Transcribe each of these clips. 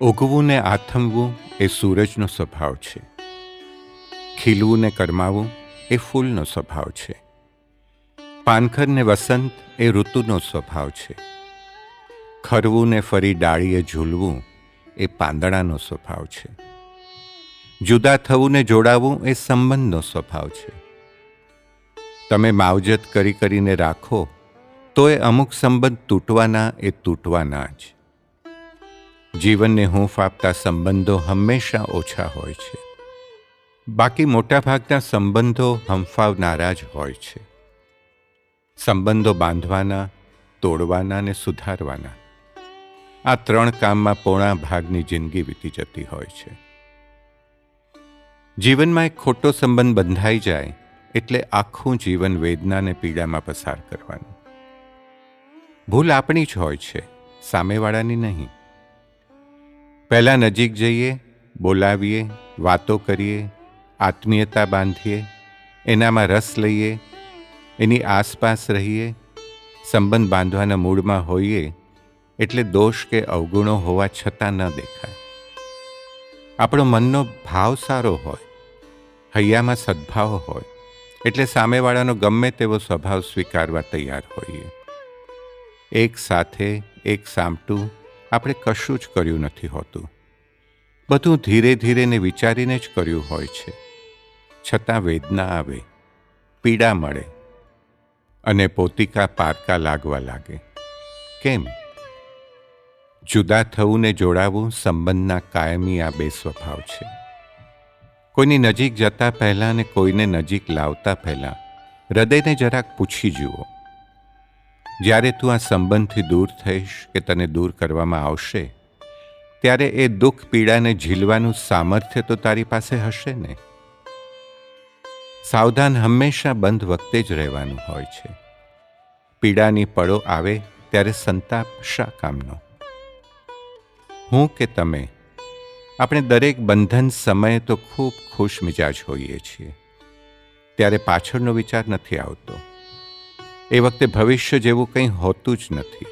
ઉગવું ને આથમવું એ સૂરજનો સ્વભાવ છે. ખીલવું ને કરમાવું એ ફૂલનો સ્વભાવ છે. પાનખર ને વસંત એ ઋતુનો સ્વભાવ છે. ખરવું ને ફરી ડાળીએ ઝૂલવું એ પાંદડાનો સ્વભાવ છે. જુદા થવું ને જોડાવું એ સંબંધનો સ્વભાવ છે. તમે માવજત કરી કરીને રાખો તો એ અમુક સંબંધ તૂટવાના એ તૂટવાના જ. જીવનને હૂંફ આપતા સંબંધો હંમેશા ઓછા હોય છે. બાકી મોટાભાગના સંબંધો હંફાવનારા જ હોય છે. સંબંધો બાંધવાના, તોડવાના ને સુધારવાના. આ ત્રણ કામમાં પોણા ભાગની જિંદગી વીતી જતી હોય છે. જીવનમાં એક ખોટો સંબંધ બંધાઈ જાય એટલે આખું જીવન વેદનાને પીડામાં પસાર કરવાનું. ભૂલ આપણી જ હોય છે, સામેવાળાની નહીં. પહેલાં નજીક જઈએ, બોલાવીએ, વાતો કરીએ, આત્મીયતા બાંધીએ, એનામાં રસ લઈએ, એની આસપાસ રહીએ, સંબંધ બાંધવાના મૂડમાં હોઈએ, એટલે દોષ કે અવગુણો હોવા છતાં ન દેખાય. આપણો મનનો ભાવ સારો હોય, હૈયામાં સદ્ભાવ હોય, એટલે સામેવાળાનો ગમે તેવો સ્વભાવ સ્વીકારવા તૈયાર હોઈએ. એક સાથે એક સામટું આપણે કશું જ કર્યું નથી હોતું. બધું ધીરે ધીરે ને વિચારીને જ કર્યું હોય છે. છતાં વેદના આવે, પીડા મળે અને પોતિકા પારકા લાગવા લાગે. કેમ? જુદા થવું ને જોડાવું સંબંધના કાયમી આ બે સ્વભાવ છે. કોઈની નજીક જતા પહેલાં ને કોઈને નજીક લાવતા પહેલાં, હૃદયને જરાક પૂછી જુઓ. જ્યારે તું આ સંબંધથી દૂર થઈશ કે તને દૂર કરવામાં આવશે, ત્યારે એ દુઃખ પીડાને ઝીલવાનું સામર્થ્ય તો તારી પાસે હશે ને? સાવધાન હંમેશા બંધ વખતે જ રહેવાનું હોય છે. પીડાની પળો આવે ત્યારે સંતાપ શા કામનો? હું કે તમે? આપણે દરેક બંધન સમયે તો ખૂબ ખુશ મિજાજ હોઈએ છીએ. ત્યારે પાછળનો વિચાર નથી આવતો. એ વખતે ભવિષ્ય જેવું કંઈ હોતું જ નથી.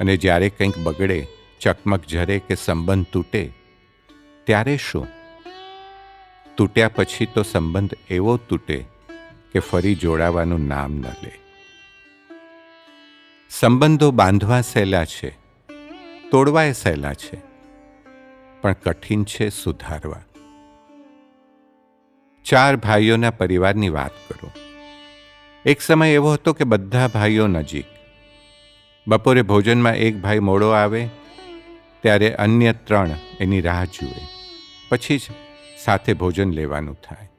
અને જ્યારે કંઈક બગડે, ચકમક ઝરે કે સંબંધ તૂટે, ત્યારે શું? તૂટ્યા પછી તો સંબંધ એવો તૂટે કે ફરી જોડાવાનું નામ ન લે. સંબંધો બાંધવા સહેલા છે તોડવાય સહેલા છે, પણ કઠિન છે સુધારવા. ચાર ભાઈઓના પરિવારની વાત કરો. એક સમય એવો હતો કે બધા ભાઈઓ નજીક. બપોરે ભોજનમાં એક ભાઈ મોડો આવે, ત્યારે અન્ય ત્રણ એની રાહ જુએ. પછી જ સાથે ભોજન લેવાનું થાય.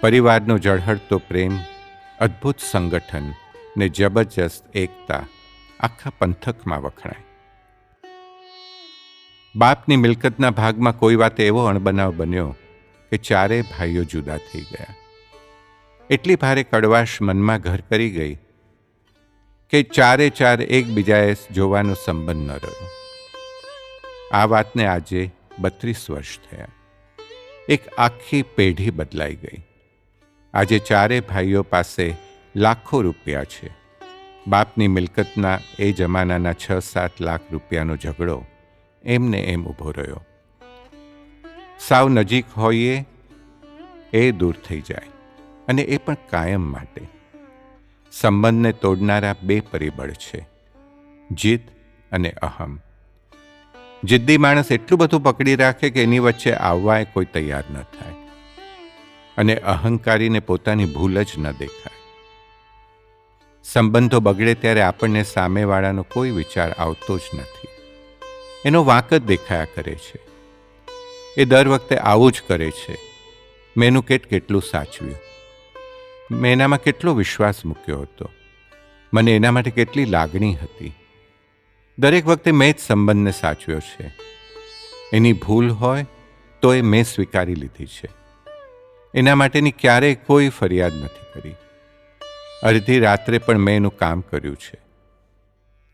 પરિવારનો જળહળતો પ્રેમ, અદ્ભુત સંગઠન ને જબરજસ્ત એકતા આખા પંથકમાં વખણાય. બાપની મિલકતના ભાગમાં કોઈ વાત એવો અણબનાવ બન્યો કે ચારેય ભાઈઓ જુદા થઈ ગયા. એટલી ભારે કડવાશ મનમાં ઘર કરી ગઈ કે ચારે ચાર એકબીજાએ જોવાનો સંબંધ ન રહ્યો. આ વાતને આજે બત્રીસ વર્ષ થયા. એક આખી પેઢી બદલાઈ ગઈ. આજે ચારે ભાઈઓ પાસે લાખો રૂપિયા છે. બાપની મિલકતના એ જમાનાના છ સાત લાખ રૂપિયાનો ઝઘડો એમને એમ ઊભો રહ્યો. સાવ નજીક હોઈએ એ દૂર થઈ જાય. અને એ પણ કાયમ માટે. સંબંધને તોડનારા બે પરિબળ છે, જીદ અને અહમ. જિદ્દી માણસ એટલું બધું પકડી રાખે કે એની વચ્ચે આવવાય કોઈ તૈયાર ન થાય. અને અહંકારીને પોતાની ભૂલ જ ન દેખાય. સંબંધો બગડે ત્યારે આપણને સામેવાળાનો કોઈ વિચાર આવતો જ નથી. એનો વાંક જ દેખાયા કરે છે. એ દર વખતે આવું જ કરે છે. મેં કેટ કેટલું સાચવ્યું. મેં એનામાં કેટલો વિશ્વાસ મૂક્યો હતો. મને એના માટે કેટલી લાગણી હતી. દરેક વખતે મેં જ સંબંધને સાચવ્યો છે. એની ભૂલ હોય તો એ મેં સ્વીકારી લીધી છે. એના માટેની ક્યારેય કોઈ ફરિયાદ નથી કરી. અડધી રાત્રે પણ મેં એનું કામ કર્યું છે.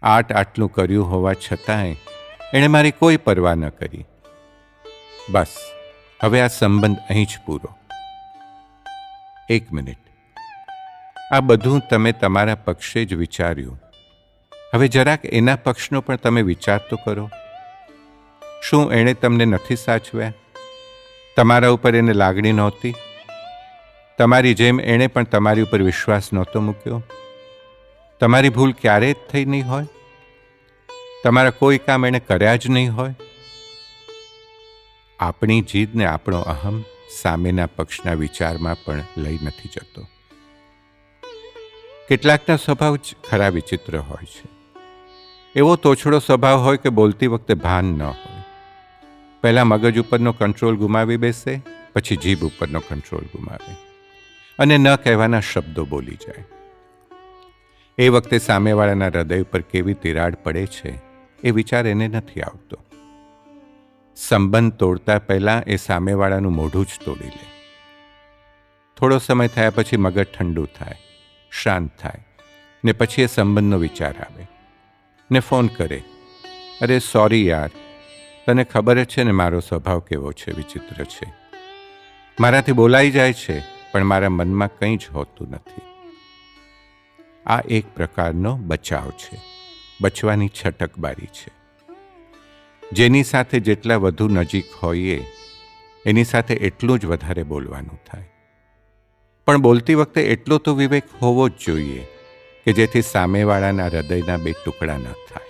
આટ આટલું કર્યું હોવા છતાંય એણે મારી કોઈ પરવા ન કરી. બસ, હવે આ સંબંધ અહીં જ પૂરો. એક મિનિટ. આ બધું તમે તમારા પક્ષે જ વિચાર્યું. હવે જરાક એના પક્ષનો પણ તમે વિચાર તો કરો. શું એણે તમને નથી સાચવ્યા? તમારા ઉપર એને લાગણી નહોતી? તમારી જેમ એણે પણ તમારી ઉપર વિશ્વાસ નહોતો મૂક્યો? તમારી ભૂલ ક્યારેય જ થઈ નહીં હોય? તમારા કોઈ કામ એણે કર્યા જ નહીં હોય? આપણી જીદને આપણો અહમ સામેના પક્ષના વિચારમાં પણ લઈ નથી જતો. કેટલાકના સ્વભાવ જ ખરા વિચિત્ર હોય છે. એવો તોછડો સ્વભાવ હોય કે બોલતી વખતે ભાન ન હોય. પહેલાં મગજ ઉપરનો કંટ્રોલ ગુમાવી બેસે, પછી જીભ ઉપરનો કંટ્રોલ ગુમાવે. અને ન કહેવાના શબ્દો બોલી જાય. એ વખતે સામેવાળાના હૃદય ઉપર કેવી તિરાડ પડે છે, એ વિચાર એને નથી આવતો. સંબંધ તોડતા પહેલાં એ સામેવાળાનું મોઢું જ તોડી લે. થોડો સમય થયા પછી મગજ ઠંડુ થાય. શાંત થાય ને પછી એ સંબંધનો વિચાર આવે ને ફોન કરે. અરે, સોરી યાર. તને ખબર જ છે ને મારો સ્વભાવ કેવો છે, વિચિત્ર છે. મારાથી બોલાઈ જાય છે, પણ મારા મનમાં કંઈ જ હોતું નથી. આ એક પ્રકારનો બચાવ છે. બચવાની છટકબારી છે. જેની સાથે જેટલા વધુ નજીક હોઈએ, એની સાથે એટલું જ વધારે બોલવાનું થાય. પણ બોલતી વખતે એટલો તો વિવેક હોવો જ જોઈએ કે જેથી સામેવાળાના હૃદયના બે ટુકડા ન થાય.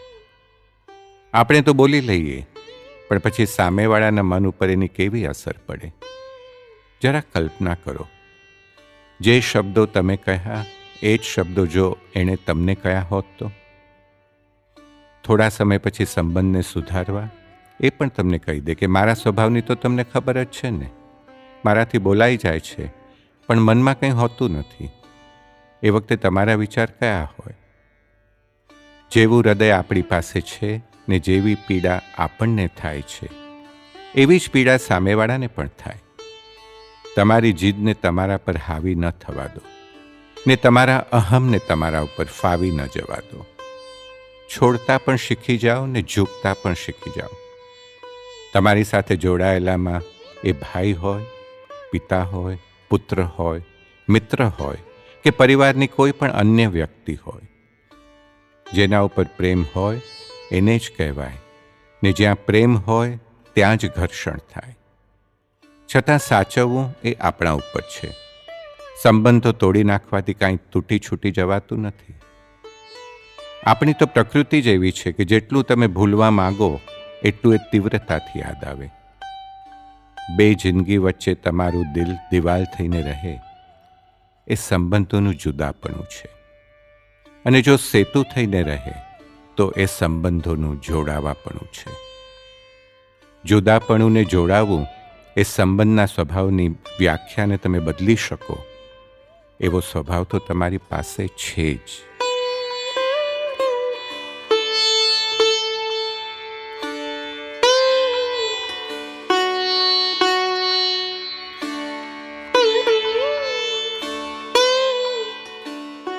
આપણે તો બોલી લઈએ, પણ પછી સામેવાળાના મન ઉપર એની કેવી અસર પડે? જરા કલ્પના કરો. જે શબ્દો તમે કહ્યા, એ જ શબ્દો જો એણે તમને કહ્યા હોત તો? થોડા સમય પછી સંબંધને સુધારવા, એ પણ તમને કહી દે કે મારા સ્વભાવની તો તમને ખબર જ છે ને. મારાથી બોલાઈ જાય છે. પણ મનમાં કંઈ હોતું નથી. એ વખતે તમારા વિચાર કયા હોય? જેવું હૃદય આપણી પાસે છે ને જેવી પીડા આપણને થાય છે, એવી જ પીડા સામેવાળાને પણ થાય. તમારી જીદને તમારા પર હાવી ન થવા દો, ને તમારા અહમને તમારા ઉપર ફાવી ન જવા દો. છોડતા પણ શીખી જાઓ ને ઝૂકતા પણ શીખી જાઓ. તમારી સાથે જોડાયેલામાં એ ભાઈ હોય, પિતા હોય પુત્ર હોય, મિત્ર હોય કે પરિવારની કોઈ પણ અન્ય વ્યક્તિ હોય. જેના ઉપર પ્રેમ હોય, એને જ કહેવાય. ને જ્યાં પ્રેમ હોય, ત્યાં જ ઘર્ષણ થાય. છતાં સાચવવું એ આપણા ઉપર છે. સંબંધો તોડી નાખવાથી કાંઈ તૂટી છૂટી જવાતું નથી. આપણી તો પ્રકૃતિ જ એવી છે કે જેટલું તમે ભૂલવા માગો, એટલું એ તીવ્રતાથી યાદ આવે. બે જિંદગી વચ્ચે તમારું દિલ દિવાલ થઈને રહે, એ સંબંધોનું જુદાપણું છે. અને જો સેતુ થઈને રહે, તો એ સંબંધોનું જોડાવાપણું છે. જુદાપણુંને જોડાવવું એ સંબંધના સ્વભાવની વ્યાખ્યાને તમે બદલી શકો. એવો સ્વભાવ તો તમારી પાસે છે જ.